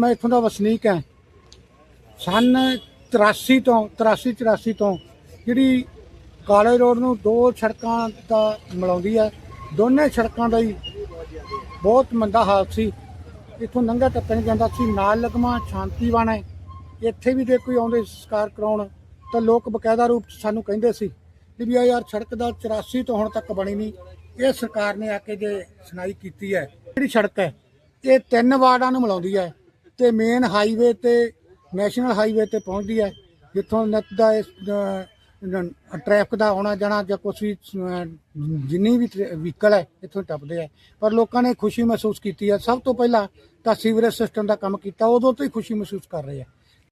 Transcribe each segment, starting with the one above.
ਮੈਂ ਇੱਥੋਂ ਦਾ ਵਸਨੀਕ ਹਾਂ। ਸਨ 83 ਤੋਂ 83 84 ਤੋਂ ਜਿਹੜੀ ਕਾਲੇ ਰੋਡ ਨੂੰ ਦੋ ਸੜਕਾਂ ਦਾ ਮਿਲਾਉਂਦੀ ਹੈ, ਦੋਨੇ ਸੜਕਾਂ ਦਾ ਹੀ ਬਹੁਤ ਮੰਦਾ ਹਾਲ ਸੀ। ਇੱਥੋਂ ਨੰਗਾ ਟੱਪਣ ਜਾਂਦਾ ਸੀ, ਨਾਲ ਲਗਮਾ ਸ਼ਾਂਤੀਵਨ ਹੈ। ਇੱਥੇ ਵੀ ਜੇ ਕੋਈ ਆਉਂਦੇ ਸੰਸਕਾਰ ਕਰਾਉਣ, ਤਾਂ ਲੋਕ ਬਕਾਇਦਾ ਰੂਪ 'ਚ ਸਾਨੂੰ ਕਹਿੰਦੇ ਸੀ ਵੀ ਆ ਯਾਰ ਸੜਕ ਦਾ 84 ਤੋਂ ਹੁਣ ਤੱਕ ਬਣੀ ਨਹੀਂ। ਇਹ ਸਰਕਾਰ ਨੇ ਆ ਕੇ ਜੇ ਸੁਣਾਈ ਕੀਤੀ ਹੈ, ਜਿਹੜੀ ਸੜਕ ਹੈ, ਇਹ ਤਿੰਨ ਵਾਰਡਾਂ ਨੂੰ ਮਿਲਾਉਂਦੀ ਹੈ। ਤੇ ਮੇਨ ਹਾਈਵੇ ਤੇ ਨੈਸ਼ਨਲ ਹਾਈਵੇ ਤੇ ਪਹੁੰਚਦੀ ਹੈ, ਜਿੱਥੋਂ ਨੱਤ ਦਾ ਇਸ ਟ੍ਰੈਫਿਕ ਦਾ ਆਉਣਾ ਜਾਣਾ ਜਾਂ ਕੁਛ ਵੀ ਜਿੰਨੀ ਵੀ ਵਹੀਕਲ ਹੈ, ਇੱਥੋਂ ਟੱਪਦੇ ਆ ਪਰ ਲੋਕਾਂ ਨੇ ਖੁਸ਼ੀ ਮਹਿਸੂਸ ਕੀਤੀ ਹੈ। ਸਭ ਤੋਂ ਪਹਿਲਾਂ ਤਾਂ ਸੀਵਰੇਜ ਸਿਸਟਮ ਦਾ ਕੰਮ ਕੀਤਾ, ਉਦੋਂ ਤੋਂ ਹੀ ਖੁਸ਼ੀ ਮਹਿਸੂਸ ਕਰ ਰਹੇ ਆ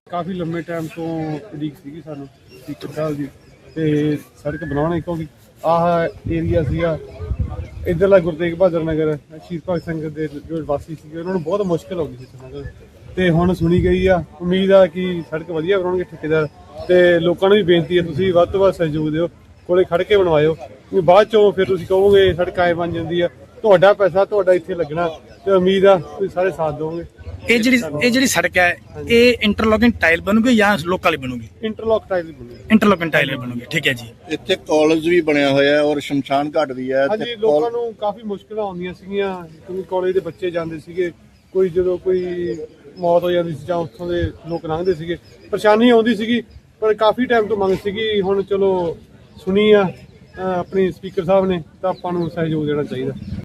ਕਾਫੀ ਲੰਮੇ ਟਾਈਮ ਤੋਂ ਉਡੀਕ ਸੀਗੀ ਸਾਨੂੰ ਸਪੀਕਰ ਸਾਹਿਬ ਦੀ। ਤੇ ਸੜਕ ਬਣਾਉਣੀ ਕਿਉਂਕਿ ਆਹ ਏਰੀਆ ਸੀਗਾ ਇਧਰਲਾ ਗੁਰਤੇਗ ਬਹਾਦਰ ਨਗਰ, ਸ਼ਹੀਦ ਭਗਤ ਸਿੰਘ ਦੇ ਜੋ ਵਾਸੀ ਸੀਗੇ, ਉਹਨਾਂ ਨੂੰ ਬਹੁਤ ਮੁਸ਼ਕਲ ਆਉਂਦੀ ਸੀ ਇੱਥੇ ਨਗਰ। ਤੇ ਹੁਣ ਸੁਣੀ ਗਈ ਆ, ਉਮੀਦ ਆ ਕਿ ਸੜਕ ਵਧੀਆ ਬਣਾਉਣਗੇ ਠੇਕੇਦਾਰ। ਤੇ ਲੋਕਾਂ ਨੂੰ ਵੀ ਬੇਨਤੀ ਹੈ ਤੁਸੀਂ ਵੱਧ ਤੋਂ ਵੱਧ ਸਹਿਯੋਗ ਦਿਓ, ਕੋਲੇ ਖੜ ਕੇ ਬਣਵਾਇਓ। ਕਿ ਬਾਅਦ ਚੋਂ ਫਿਰ ਤੁਸੀਂ ਕਹੋਗੇ, ਸੜਕ ਆਏ ਬਣ ਜਾਂਦੀ ਆ, ਤੁਹਾਡਾ ਪੈਸਾ, ਤੁਹਾਡਾ ਇੱਥੇ ਲੱਗਣਾ, ਤੇ ਉਮੀਦ ਆ ਤੁਸੀਂ ਸਾਰੇ ਸਾਥ ਦਿਓਗੇ। ਇਹ ਜਿਹੜੀ ਇਹ ਜਿਹੜੀ ਸੜਕ ਹੈ ਇਹ ਇੰਟਰਲੋਕਿੰਗ ਟਾਈਲ ਬਣੂਗੀ ਜਾਂ ਲੋਕਲ ਹੀ ਬਣੂਗੀ? ਇੰਟਰਲੌਕ ਟਾਈਲ ਬਣੂਗੀ। ਇੰਟਰਲੋਕਿੰਗ ਟਾਈਲ ਬਣੂਗੀ ਠੀਕ ਹੈ ਜੀ। ਇੱਥੇ ਕਾਲਜ ਵੀ ਬਣਿਆ ਹੋਇਆ ਹੈ ਔਰ ਸ਼ਮਸ਼ਾਨ ਘਾਟ ਵੀ ਹੈ। ਹਾਂਜੀ ਲੋਕਾਂ ਨੂੰ ਕਾਫੀ ਮੁਸ਼ਕਲਾਂ ਆਉਂਦੀਆਂ ਸੀਗੀਆਂ। ਕਿਉਂਕਿ ਕਾਲਜ ਦੇ ਬੱਚੇ ਜਾਂਦੇ ਸੀਗੇ ਕੋਈ ਜਦੋਂ ਕੋਈ ਮੌਤ ਹੋ ਜਾਂਦੀ ਸੀ ਜਾਂ ਉੱਥੋਂ ਦੇ ਲੋਕ ਲੰਘਦੇ ਸੀਗੇ ਪਰੇਸ਼ਾਨੀ ਆਉਂਦੀ ਸੀਗੀ ਪਰ ਕਾਫੀ ਟਾਈਮ ਤੋਂ ਮੰਗ ਸੀਗੀ ਹੁਣ ਚਲੋ ਸੁਣੀ ਆ ਅਹ ਆਪਣੀ ਸਪੀਕਰ ਸਾਹਿਬ ਨੇ ਤਾਂ ਆਪਾਂ ਨੂੰ ਸਹਿਯੋਗ ਦੇਣਾ ਚਾਹੀਦਾ।